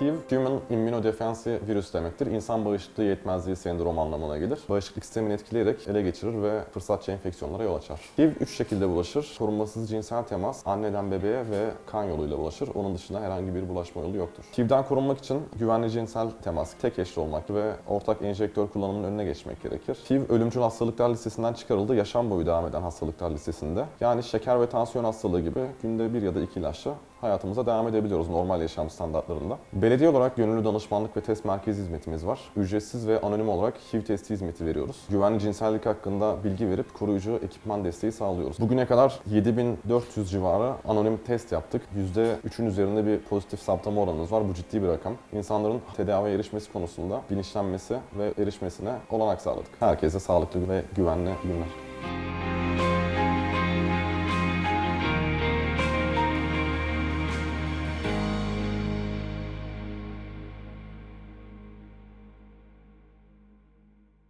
HIV, Human Immunodefensi virüs demektir. İnsan bağışıklığı yetmezliği sendromu anlamına gelir. Bağışıklık sistemini etkileyerek ele geçirir ve fırsatçı enfeksiyonlara yol açar. HIV üç şekilde bulaşır. Korunmasız cinsel temas, anneden bebeğe ve kan yoluyla bulaşır. Onun dışında herhangi bir bulaşma yolu yoktur. HIV'den korunmak için güvenli cinsel temas, tek eşli olmak ve ortak enjektör kullanımının önüne geçmek gerekir. HIV ölümcül hastalıklar listesinden çıkarıldı. Yaşam boyu devam eden hastalıklar listesinde. Yani şeker ve tansiyon hastalığı gibi günde bir ya da iki ilaçla hayatımıza devam edebiliyoruz normal yaşam standartlarında. Belediye olarak gönüllü danışmanlık ve test merkezi hizmetimiz var. Ücretsiz ve anonim olarak HIV testi hizmeti veriyoruz. Güvenli cinsellik hakkında bilgi verip koruyucu ekipman desteği sağlıyoruz. Bugüne kadar 7400 civarı anonim test yaptık. %3'ün üzerinde bir pozitif saptama oranımız var. Bu ciddi bir rakam. İnsanların tedaviye erişmesi konusunda bilinçlenmesi ve erişmesine olanak sağladık. Herkese sağlıklı ve güvenli günler.